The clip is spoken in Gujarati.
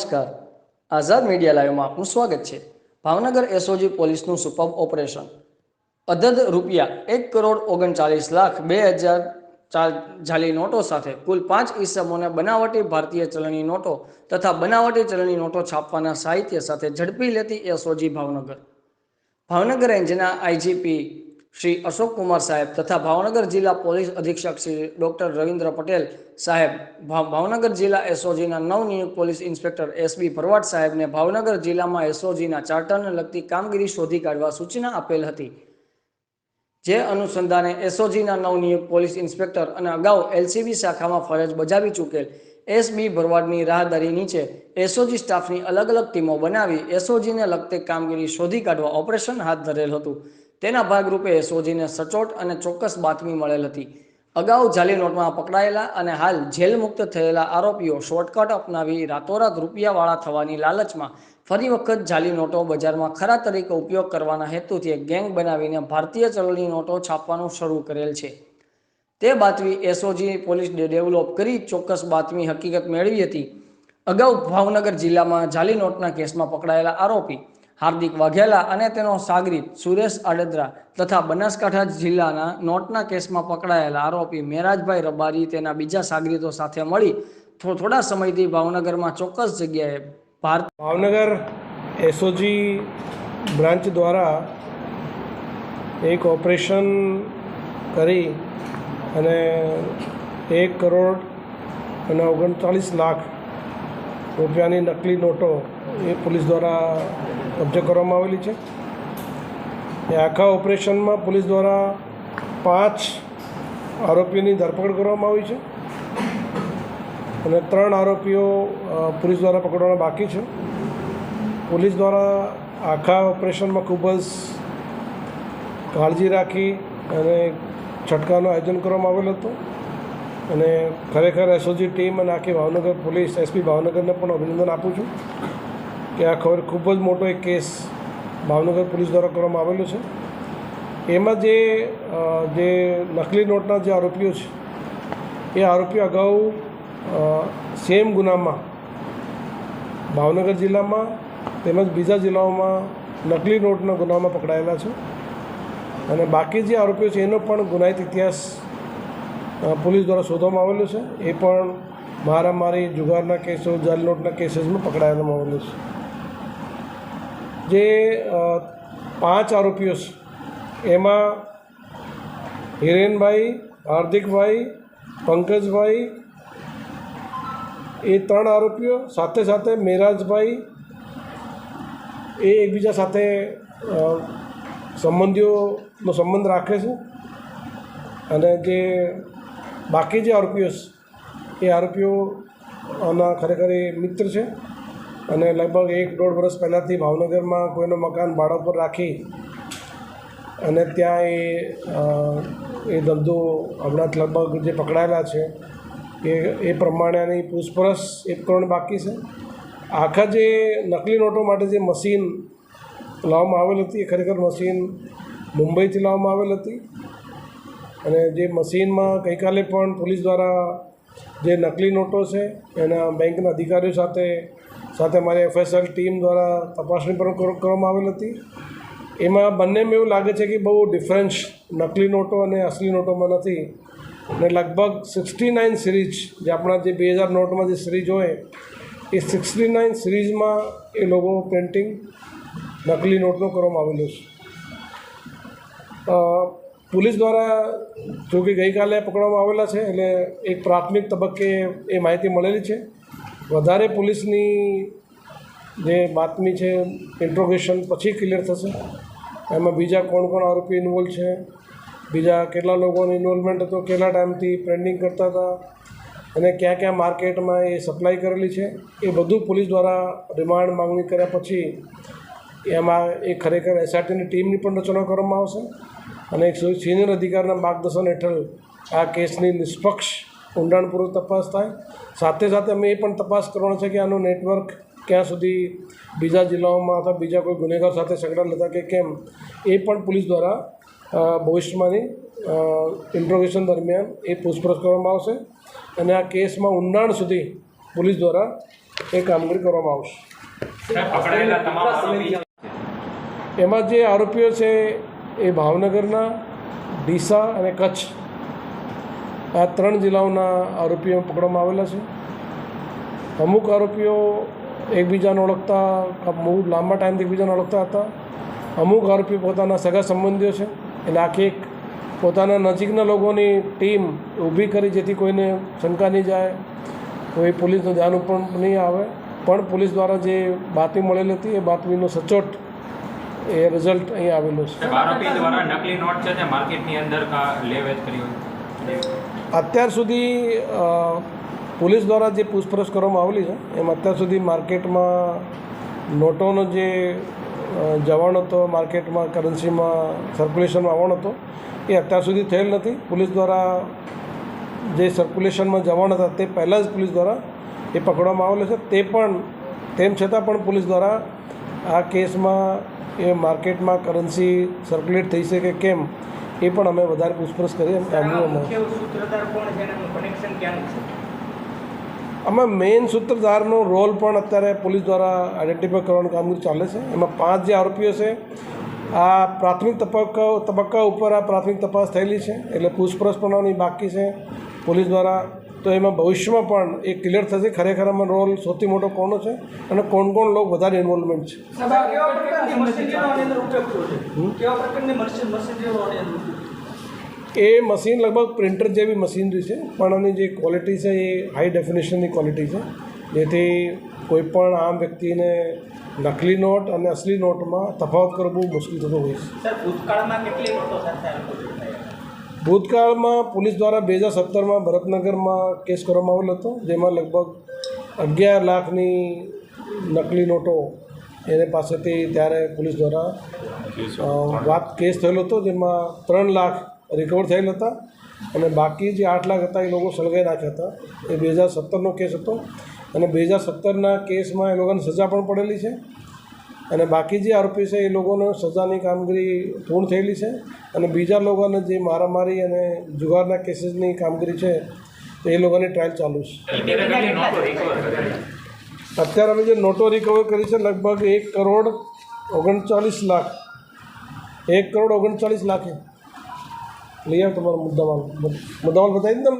નમસ્કાર. આઝાદ મીડિયા લાઈવમાં આપનું સ્વાગત છે. ભાવનગર એસઓજી પોલીસનું સુપબ ઓપરેશન. અધદ રૂપિયા એક કરોડ ઓગણચાલીસ લાખ બે હજાર જાલી નોટો સાથે કુલ પાંચ ઈસમોને બનાવટી ભારતીય ચલણી નોટો તથા બનાવટી ચલણી નોટો છાપવાના સાહિત્ય સાથે ઝડપી લેતી એસઓજી ભાવનગર. ભાવનગર રેન્જના આઈજીપી શ્રી અશોક કુમાર સાહેબ તથા ભાવનગર જિલ્લા પોલીસ અધિક્ષક શ્રી ડોક્ટર રવિન્દ્ર પટેલ સાહેબ ભાવ- ભાવનગર જિલ્લા એસઓજીના નવનિયુક્ત પોલીસ ઇન્સ્પેક્ટર એસબી ભરવાડ સાહેબને ભાવનગર જિલ્લામાં એસઓજીના ચાર્ટરને લગતી કામગીરી શોધી કાઢવા સૂચના આપેલ હતી. જે અનુસંધાને એસઓજીના નવનિયુક્ત પોલીસ ઇન્સ્પેક્ટર અને અગાઉ એલસીબી શાખામાં ફરજ બજાવી ચૂકેલ એસબી ભરવાડની રાહદારી નીચે એસઓજી સ્ટાફની અલગ અલગ ટીમો બનાવી એસઓજીને લગતી કામગીરી શોધી કાઢવા ઓપરેશન હાથ ધરેલ હતું. તેના ભાગરૂપે એસઓજીને સચોટ અને ચોક્કસ બાતમી મળેલ હતી. અગાઉ જાલી નોટમાં પકડાયેલા અને હાલ જેલ મુક્ત થયેલા આરોપીઓ શોર્ટકટ અપનાવી રાતોરાત રૂપિયાવાળા થવાની લાલચમાં ફરી વખત જાલી નોટો બજારમાં ખરા તરીકે ઉપયોગ કરવાના હેતુથી એક ગેંગ બનાવીને ભારતીય ચલણી નોટો છાપવાનું શરૂ કરેલ છે. તે બાતમી એસઓજી પોલીસ ડેવલપ કરી ચોક્કસ બાતમી હકીકત મેળવી હતી. અગાઉ ભાવનગર જિલ્લામાં જાલી નોટના કેસમાં પકડાયેલા આરોપી હાર્દિક વાઘેલા અને તેનો સાગરીત સુરેશ આડેદરા તથા બનાસકાંઠા જિલ્લાના નોટના કેસમાં પકડાયેલા આરોપી મેરાજભાઈ રબારી તેના બીજા સાગરીતો સાથે મળી થોડા સમયથી ભાવનગરમાં ચોક્કસ જગ્યાએ ભારત ભાવનગર એસઓજી બ્રાન્ચ દ્વારા એક ઓપરેશન કરી અને એક કરોડ અને ઓગણચાલીસ લાખ રૂપિયાની નકલી નોટો એ પોલીસ દ્વારા કબજે કરવામાં આવેલી છે. એ આખા ઓપરેશનમાં પોલીસ દ્વારા પાંચ આરોપીઓની ધરપકડ કરવામાં આવી છે અને ત્રણ આરોપીઓ પોલીસ દ્વારા પકડવાના બાકી છે. પોલીસ દ્વારા આખા ઓપરેશનમાં ખૂબ જ કાળજી રાખી અને છટકાનું આયોજન કરવામાં આવેલું હતું. અને ખરેખર એસઓજી ટીમ અને આખી ભાવનગર પોલીસ, એસપી ભાવનગરને પણ અભિનંદન આપું છું. કે આ ખબર ખૂબ જ મોટો એક કેસ ભાવનગર પોલીસ દ્વારા કરવામાં આવેલો છે. એમાં જે જે નકલી નોટના જે આરોપીઓ છે, એ આરોપીઓ અગાઉ સેમ ગુનામાં ભાવનગર જિલ્લામાં તેમજ બીજા જિલ્લાઓમાં નકલી નોટના ગુનામાં પકડાયેલા છે. અને બાકી જે આરોપીઓ છે, એનો પણ ગુનાહિત ઇતિહાસ પોલીસ દ્વારા શોધવામાં આવેલો છે. એ પણ મારામારી, જુગારના કેસો, જાલ નોટના કેસીસમાં પકડાયેલામાં આવેલો છે. જે પાંચ આરોપીઓ છે, એમાં હિરેનભાઈ, હાર્દિકભાઈ, પંકજભાઈ, એ ત્રણ આરોપીઓ, સાથે સાથે મેરાજભાઈ, એ એકબીજા સાથે સંબંધીઓનો સંબંધ રાખે છે. અને જે બાકી જે આરોપીઓ છે, એ આરોપીઓના ખરેખર એ મિત્ર છે. અને લગભગ એક દોઢ વર્ષ પહેલાંથી ભાવનગરમાં કોઈનું મકાન ભાડા પર રાખી અને ત્યાં એ એ ધંધો હમણાં લગભગ જે પકડાયેલા છે, એ એ પ્રમાણેની પૂછપરછ એક કરોડ બાકી છે. આખા જે નકલી નોટો માટે જે મશીન લાવવામાં આવેલ હતી, એ ખરેખર મશીન મુંબઈથી લાવવામાં આવેલ હતી. અને જે મશીનમાં ગઈકાલે પણ પોલીસ દ્વારા જે નકલી નોટો છે, એના બેંકના અધિકારીઓ સાથે સાથે મારી એફએસએલ ટીમ દ્વારા તપાસણી પણ કરવામાં આવેલ હતી. એમાં બંનેમાં એવું લાગે છે કે બહુ ડિફરન્સ નકલી નોટો અને અસલી નોટોમાં નથી. ને લગભગ સિક્સટી નાઇન સિરીઝ જે આપણા જે બે હજાર નોટમાં જે સિરીઝ હોય, એ સિક્સટી નાઇન સિરીઝમાં એ લોકો પ્રિન્ટિંગ નકલી નોટનું કરવામાં આવેલું છે. પોલીસ દ્વારા જો કે ગઈકાલે પકડવામાં આવેલા છે, એટલે એક પ્રાથમિક તબક્કે એ માહિતી મળેલી છે. વધારે પોલીસની જે બાતમી છે ઇન્ટ્રોગેશન પછી ક્લિયર થશે. એમાં બીજા કોણ કોણ આરોપી ઇન્વોલ્વ છે, બીજા કેટલા લોકોનું ઇન્વોલ્વમેન્ટ હતો, કેટલા ટાઈમથી પ્રેન્ડિંગ કરતા હતા, અને ક્યાં ક્યાં માર્કેટમાં એ સપ્લાય કરેલી છે, એ બધું પોલીસ દ્વારા રિમાન્ડ માંગણી કર્યા પછી એમાં એ ખરેખર એસઆરટીની ટીમની પણ રચના કરવામાં આવશે. અને એક સિનિયર અધિકારીના માર્ગદર્શન હેઠળ આ કેસની નિષ્પક્ષ ઊંડાણપૂર્વક તપાસ થાય. સાથે સાથે અમે એ પણ તપાસ કરવાનો છે કે આનું નેટવર્ક ક્યાં સુધી બીજા જિલ્લાઓમાં અથવા બીજા કોઈ ગુનેગાર સાથે સંકળાયેલ હતા કે કેમ એ પણ પોલીસ દ્વારા ભવિષ્યમાંની ઇન્ટ્રોગેશન દરમિયાન એ પૂછપરછ કરવામાં આવશે અને આ કેસમાં ઊંડાણ સુધી પોલીસ દ્વારા એ કામગીરી કરવામાં આવશે. એમાં જે આરોપીઓ છે એ ભાવનગરના ડીસા અને કચ્છ આ ત્રણ જિલ્લાઓના આરોપીઓ પકડવામાં આવેલા છે. અમુક આરોપીઓ એકબીજાને ઓળખતા બહુ લાંબા ટાઈમથી એકબીજાને ઓળખતા હતા. અમુક આરોપીઓ પોતાના સગા સંબંધીઓ છે. એટલે આખી એક પોતાના નજીકના લોકોની ટીમ ઊભી કરી જેથી કોઈને શંકા નહીં જાય, કોઈ પોલીસનું ધ્યાન ઉપર નહીં આવે. પણ પોલીસ દ્વારા જે બાતમી મળેલી હતી, એ બાતમીનો સચોટ એ રિઝલ્ટ અહીં આવેલું છે. આરોપી દ્વારા નકલી નોટ છે તે માર્કેટની અંદર કા કરી અત્યાર સુધી પોલીસ દ્વારા જે પૂછપરછ કરવામાં આવેલી છે એમાં અત્યાર સુધી માર્કેટમાં નોટોનો જે જવાણ હતો માર્કેટમાં કરન્સીમાં સર્ક્યુલેશનમાં આવવાનો હતો એ અત્યાર સુધી થયેલ નથી. પોલીસ દ્વારા જે સર્ક્યુલેશનમાં જવાણ હતા તે પહેલાં જ પોલીસ દ્વારા એ પકડવામાં આવેલો છે. તે પણ તેમ છતાં પણ પોલીસ દ્વારા આ કેસમાં એ માર્કેટમાં કરન્સી સર્ક્યુલેટ થઈ છે કે કેમ એ પણ અમે વધારે પૂછપરછ કરીએ અમે મેઇન સૂત્રધારનો રોલ પણ અત્યારે પોલીસ દ્વારા આઈડેન્ટિફાઈ કરવાનું કામગીરી ચાલે છે. એમાં પાંચ જે આરોપીઓ છે આ પ્રાથમિક તબક્કા તબક્કા ઉપર આ પ્રાથમિક તપાસ થયેલી છે એટલે પૂછપરછ પણ બાકી છે પોલીસ દ્વારા. તો એમાં ભવિષ્યમાં પણ એ ક્લિયર થશે ખરેખર આમાં રોલ સૌથી મોટો કોનો છે અને કોણ કોણ લોકો વધારે ઇન્વોલ્વમેન્ટ છે? એ મશીન લગભગ પ્રિન્ટર જેવી મશીનરી છે પણ આની જે ક્વોલિટી છે એ હાઈ ડેફિનેશનની ક્વોલિટી છે. જેથી કોઈપણ આમ વ્યક્તિને નકલી નોટ અને અસલી નોટમાં તફાવત કરવો બહુ મુશ્કેલ થતો હોય છે? ભૂતકાળમાં પોલીસ દ્વારા બે હજાર સત્તરમાં ભરતનગરમાં કેસ કરવામાં આવેલો હતો, જેમાં લગભગ અગિયાર લાખની નકલી નોટો એને પાસેથી ત્યારે પોલીસ દ્વારા વાત કેસ થયેલો હતો, જેમાં ત્રણ લાખ રિકવર થયેલ હતા અને બાકી જે આઠ લાખ હતા એ લોકો સળગાઈ નાખ્યા હતા. એ બે હજાર સત્તરનો કેસ હતો અને બે હજાર સત્તરના કેસમાં એ લોકોને સજા પણ પડેલી છે. અને બાકી જે આરોપી છે એ લોકોને સજાની કામગીરી પૂર્ણ થયેલી છે. અને બીજા લોકોને જે મારામારી અને જુગારના કેસીસની કામગીરી છે, એ લોકોની ટ્રાયલ ચાલુ છે. અત્યારે અમે જે નોટો રિકવર કરી છે, લગભગ એક કરોડ ઓગણચાલીસ લાખ. એક કરોડ ઓગણચાલીસ લાખે. લઈ આવ તમારો મુદ્દામાલ મુદ્દામાલ બતાવી દઉં